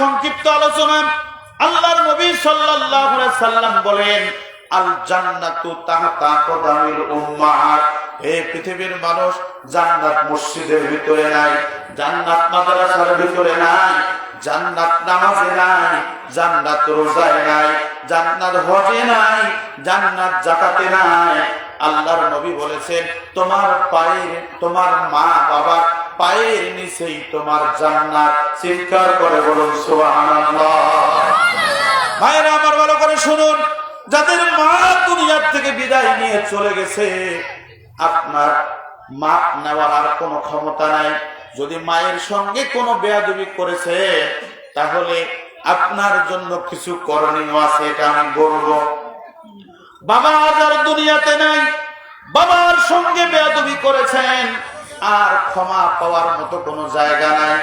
সংক্ষিপ্ত আলোচনা। আল্লাহর নবী সাল্লাল্লাহু আলাইহি সাল্লাম বলেন আল জান্নাতু তাহতা কদামিল উম্মাহাত। হে পৃথিবীর মানুষ, জান্নাত মসজিদের ভিতরে নাই, জান্নাত মাদ্রাসার ভিতরে নাই, জান্নাত নামাজে নাই, জান্নাত রোজায় নাই, জান্নাত হজে নাই, জান্নাত জাকাতে নাই। আল্লাহর নবী বলেছেন, তোমার পায়ের, তোমার মা বাবা পায়ের নিচেই তোমার জান্নাত চিৎকার করে বলুন, সুবহানাল্লাহ। ভাইরা আমার ভালো করে শুনুন। যাদের মা দুনিয়ার থেকে বিদায় নিয়ে চলে গেছে, আপনার মা নেওয়ার আর কোনো ক্ষমতা নাই। যদি মায়ের সঙ্গে কোনো বেয়াদবি করেছে, তাহলে আপনার জন্য কিছু করণীয় আছে, এটা আমি বলব। বাবা আজ আর দুনিয়াতে নাই। বাবার সঙ্গে বেয়াদবি করেছেন। আর ক্ষমা পাওয়ার মতো কোনো জায়গা নাই।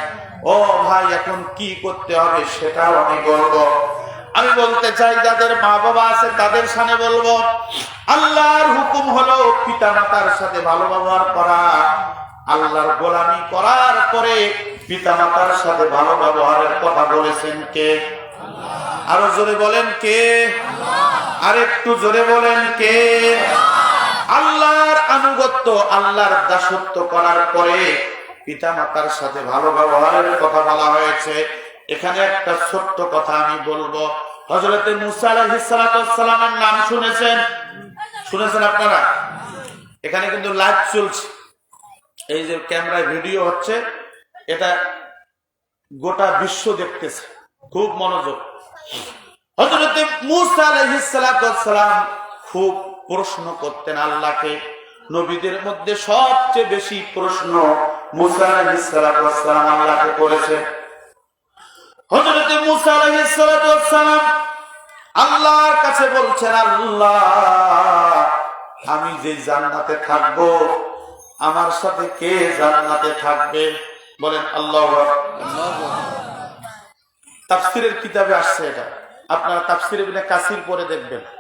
ও ভাই, এখন কি করতে হবে সেটাও আমি বলব। আমি বলতে চাই, যাদের মা বাবা আছে তাদের সামনে বলব, আল্লাহর হুকুম হলো পিতা মাতার সাথে ভালো ব্যবহার করা। আল্লাহর গোলামি করার পরে পিতা মাতার সাথে ভালো ব্যবহারের কথা বলেছেন কে? আরও জোরে বলেন কে? আর একটু জোরে বলেন কে? আল্লাহর আনুগত্য আল্লাহর দাসত্ব করার পরে পিতা মাতার সাথে ভালো ব্যবহারের কথা বলা হয়েছে। এখানে একটা ছোট্ট কথা আমি বলব। হজরতে মুসা নাম শুনেছেন? শুনেছেন আপনারা? এখানে কিন্তু লাইভ চলছে। এই যে ক্যামেরায় ভিডিও হচ্ছে, এটা গোটা বিশ্ব দেখতেছে। খুব মনোযোগ। হজরতে মুসা খুব প্রশ্ন করতেন আল্লাহকে। নবীদের মধ্যে সবচেয়ে বেশি প্রশ্ন আল্লাহকে করেছেন। হজরতে আল্লাহর কাছে বলছেন, আল্লাহ, আমি যে জান্নাতে থাকব, আমার সাথে কে জান্নাতে থাকবে? বলেন, আল্লাহ তাফসিরের কিতাবে আসছে এটা। আপনারা তাফসির কাসির পরে দেখবেন।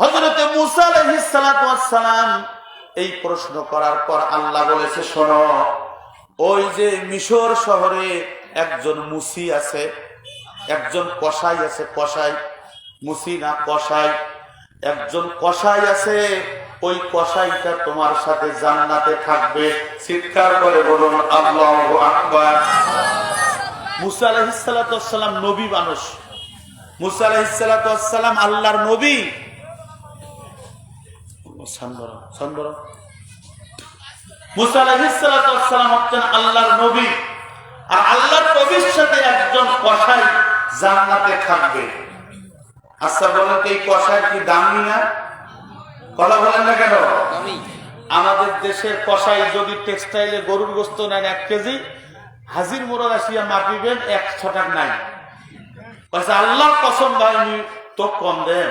হযরতে মুসা আলাইহিস সালাতু ওয়াস সালাম এই প্রশ্ন করার পর আল্লাহ বলেছে, শোনো, ওই যে মিশর শহরে একজন মুসি আছে, একজন কসাই আছে, কসাই, মুসি না কসাই, একজন কসাই আছে, ওই কসাইটা তোমার সাথে জান্নাতে থাকবে। চিৎকার করে বলুন, আল্লাহু আকবার। মুসা আলাহিসাল্লাম নবী মানুষ। মুসা আলাহিসাল্লাম আল্লাহর নবী। মুসা আলাহিসাল্লাম হচ্ছেন আল্লাহর নবী। আর আল্লাহর নবীর সাথে একজন কষাই জান্নাতে থাকবে। আচ্ছা বলেন এই কষাই কি দামি না? কথা বলেন না কেন? আমাদের দেশের কষাই যদি টেক্সটাইলে গরুর গোস্ত নেন এক কেজি হাজির মোড়ার আসিয়া মাপিবেন এক ছটাক নাই। আল্লাহ কসম ভাই তো কম দেন।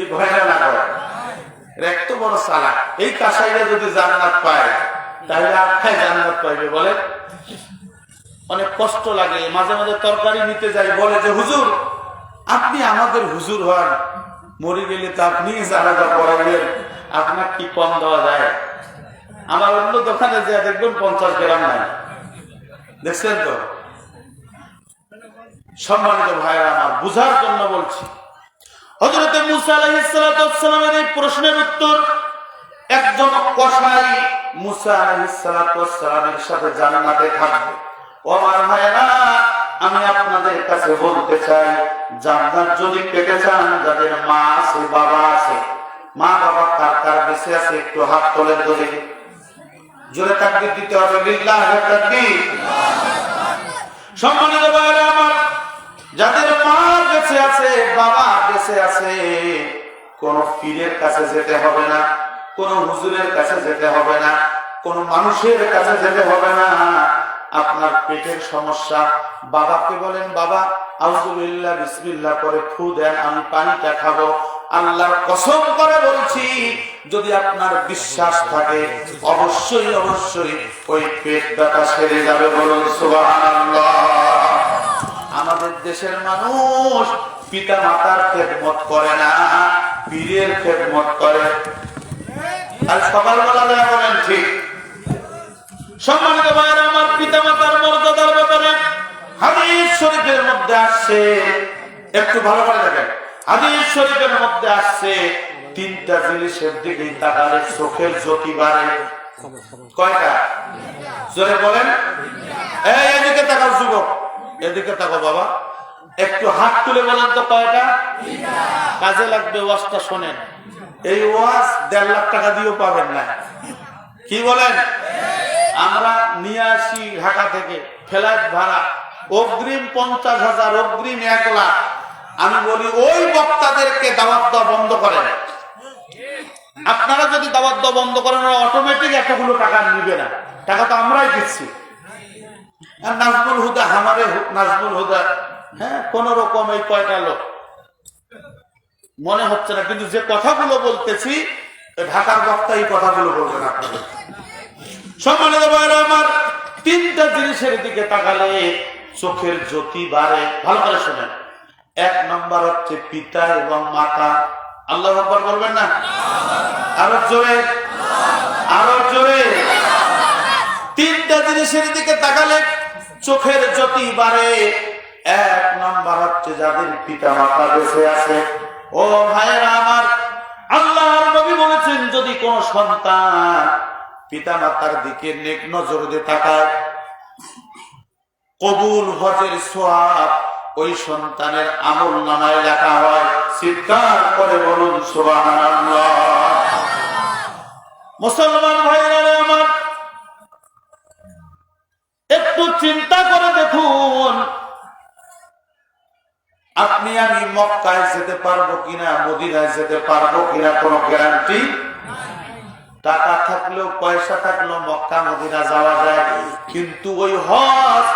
এই ভয়টা না করে এত বড় সালা। এই কাসাইরা যদি জান্নাত পায়, তাহলে আখ্যায় জান্নাত পাইবে বলে? অনেক কষ্ট লাগে, মাঝে মাঝে তরকারি নিতে যাই, বলে যে, হুজুর, আপনি আমাদের হুজুর হন। মরে গেলে তো আপনি জানাজা পড়াবেন আপনার কি কম দেওয়া যায়? আমার অন্য দোকানে যা দেখবেন পঞ্চাশ গ্রাম নাই। দেখছেন তো? সম্মানিত ভাইরা আমার বুঝার জন্য বলছি হজরতে মুসা আলাহিসামের এই প্রশ্নের উত্তর একজন কষাই মুসা আলাহিসামের সাথে জান্নাতে থাকবে। ও ভাইরা আমি আপনাদের কাছে বলতে চাই, জান্নাত যদি পেতে চান, যাদের মা আছে, বাবা আছে, মা বাবা কার কার বেঁচে আছে, একটু হাত তোলেন ধরে জোরে তাকবির দিতে হবে লিল্লাহ তাকবীর। সম্মানিত ভাইরা আমার যাদের মা বেঁচে আছে, বাবা বেঁচে আছে, কোন পীরের কাছে যেতে হবে না, কোন হুজুরের কাছে যেতে হবে না, কোন মানুষের কাছে যেতে হবে না। আপনার পেটের সমস্যা, বাবাকে বলেন, বাবা আউজুবিল্লাহ বিসমিল্লাহ করে ফু দেন, আমি পানিটা খাব। আল্লাহর কসম করে বলছি, যদি আপনার বিশ্বাস থাকে, অবশ্যই অবশ্যই ওই পেট ব্যথা সেরে যাবে বলুন, সুবহানাল্লাহ। আমাদের দেশের মানুষ পিতা মাতার খেদমত করে না, পীরের খেদমত করে। আর সকালবেলা দেয়া বলেন ঠিক। সম্মানিত ভাইয়ের, আমার পিতা মাতার মর্যাদার ব্যাপারে মধ্যে আসছে। একটু ভালো করে দেখেন। হাদিস শরীফের মধ্যে আসছে, তিনটা জিনিসের দিকে তাকালে চোখের জ্যোতি বাড়ে। কয়টা? জোরে বলেন। এই, এদিকে তাকাও যুবক। এদিকে তাকাও বাবা। একটু হাত তুলে বলেন তো কয়টা? কাজে লাগবে ওয়াজটা শোনেন। এই ওয়াজ দেড় লাখ টাকা দিয়েও পাবেন না। কি বলেন? আমরা নিয়ে আসি ঢাকা থেকে, ফ্লাইট ভাড়া। অগ্রিম পঞ্চাশ হাজার, অগ্রিম এক লাখ। আমি বলি, ওই বক্তাদেরকে দাওয়াত দেওয়া বন্ধ করেন। আপনারা যদি দাওয়াত দেওয়া বন্ধ করেন অটোমেটিক এতগুলো টাকা নিবে না। টাকা তো আমরাই দিচ্ছি। আর নাজমুল হুদা, হামারে নাজমুল হুদা। হ্যাঁ কোন রকম এই কয়টা লোক। মনে হচ্ছে না, কিন্তু যে কথাগুলো বলতেছি ঢাকার বক্তা এই কথাগুলো বলবেন আপনাদের। সম্মানিত ভাইরা আমার তিনটা জিনিসের দিকে তাকালে চোখের জ্যোতি বাড়ে। ভালো করে শোনেন। এক নম্বর হচ্ছে পিতা এবং মাতা। আল্লাহ আকবার বলবেন না? আরও জোরে। আরও জোরে। তিনটা জিনিসের দিকে তাকালে চোখের জ্যোতি বাড়ে। এক নম্বর হচ্ছে যাদের পিতা মাতা বেঁচে আছে। ও ভাইয়েরা আমার, আল্লাহর নবী বলেছেন, যদি কোন সন্তান পিতা মাতার দিকে নেক নজর দিয়ে তাকায়, কবুল হজের সোয়াব ওই সন্তানের আমল নামায় লেখা হয়। চিৎকার করে বলুন, সুবহানাল্লাহ। মুসলমান ভাইরা আমার চিন্তা করে দেখুন। আপনি আমি মক্কায় যেতে পারব কিনা, মদিনায় যেতে পারব কিনা কোনো গ্যারান্টি টাকা থাকলেও, পয়সা থাকলেও মক্কা, মদিনা যাওয়া যায়। কিন্তু ওই হজ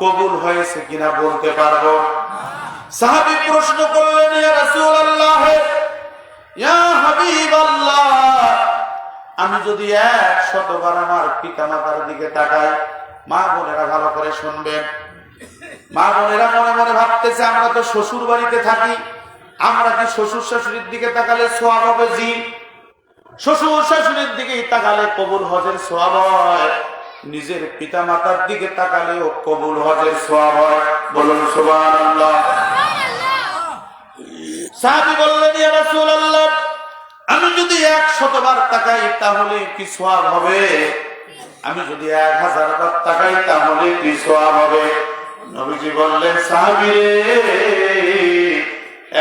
কবুল হয়েছে কিনা বলতে পারব? সাহাবি প্রশ্ন করলেন আমি যদি এক শতবার আমার পিতা মাতার দিকে তাকাই মা বোনেরা ভালো করে শুনবেন। মা বোনেরা মনে মনে ভাবতেছে, আমরা তো শ্বশুর বাড়িতে থাকি, আমরা কি শ্বশুর শাশুড়ির দিকে তাকালে সোয়াব হবে জি শ্বশুর শাশুড়ির দিকে তাকালে কবুল হজের সোয়াব হয়। নিজের পিতা মাতার দিকে তাকালেও কবুল হজের সোয়াব হয়। বলুন সাহাবী বললেন আমি যদি এক শতবার তাকাই তাহলে কি সোয়াব হবে? আমি যদি এক হাজার বার তাকাই তাহলে কি সোয়াব হবে নবীজি বললেন সাহাবী রে,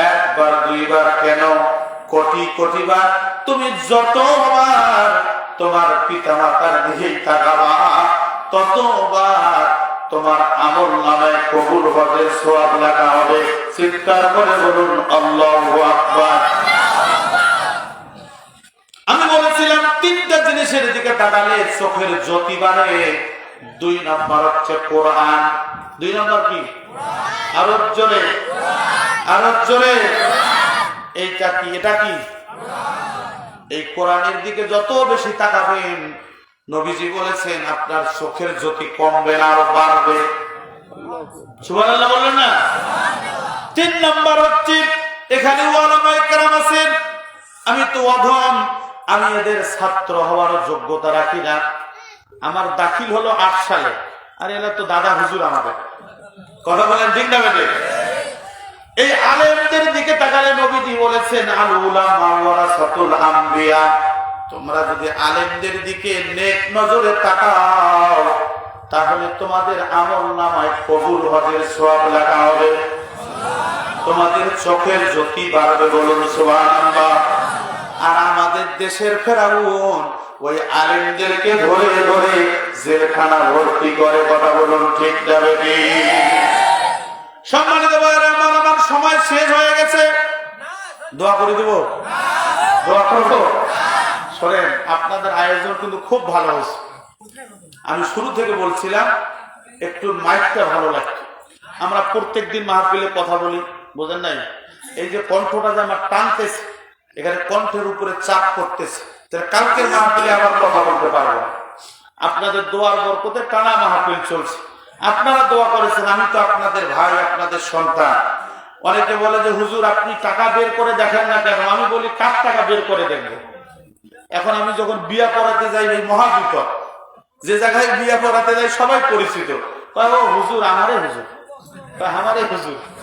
একবার দুইবার কেন? কোটি কোটি বার। তুমি যতবার তোমার পিতা মাতার দিকেই তাকাবা ততবার তোমার আমল নামে কবুল হবে সোয়াব লেখা হবে। চিৎকার করে বলুন আল্লাহু আকবার আমি বলেছিলাম তিনটা জিনিসের দিকে তাকালে চোখের জ্যোতি বাড়ে। দুই নম্বর হচ্ছে কোরআন। দুই নম্বর কি? আরও জোরে। আরও জোরে। এইটা কি? এটা কি? এই কোরআনের দিকে যত বেশি তাকাবেন নবীজি বলেছেন আপনার চোখের জ্যোতি কমবে না আরও বাড়বে। বললেন না? তিন নম্বর হচ্ছে এখানে আছেন। আমি তো অধম। আমি এদের ছাত্র হওয়ার যোগ্যতা রাখি না। আমার দাখিল হলো আট সালে। আর এরা তো দাদা হুজুর আমাদের। কথা বলেন ঠিক না বেটে এই আলেমদের দিকে তাকালে নবীজি বলেছেন তোমরা যদি আলেমদের দিকে নেক নজরে তাকাও, তাহলে তোমাদের আমল নামায় কবুল হজের সব লেখা হবে। তোমাদের চোখের জ্যোতি বাড়বে বলুন আমাদের দেশের ফেরাউন, ওই আলেমদেরকে ধরে ধরে জেলখানা ভর্তি করে, কথা বলুন ঠিক যাবে কি সম্মানিত আমার আমার সময় শেষ হয়ে গেছে। দোয়া করে দেব? দোয়া করব? শোনেন, আপনাদের আয়োজন কিন্তু খুব ভালো হয়েছে। আমি শুরু থেকে বলছিলাম, একটু মাইকটা ভালো লাগছে। আমরা প্রত্যেক দিন মাহফিলে কথা বলি, বোঝেন নাই? এই যে কণ্ঠটা যে আমার টানতেছে এখানে কণ্ঠের উপরে চাপ করতেছে তাহলে কালকের মাহফিলে আবার কথা বলতে পারব আপনাদের দোয়ার বরকতে টানা মাহফিল চলছে। আপনারা দোয়া করেছেন, আমি তো আপনাদের ভাই, আপনাদের সন্তান। অনেকে বলে যে, হুজুর, আপনি টাকা বের করে দেখেন না কেন? আমি বলি, কার টাকা বের করে দেখব? এখন আমি যখন বিয়া পড়াতে যাই, এই মহাবিপদ, যে জায়গায় বিয়া পড়াতে যাই, সবাই পরিচিত। হুজুর আমারে হুজুর। আমারে হুজুর।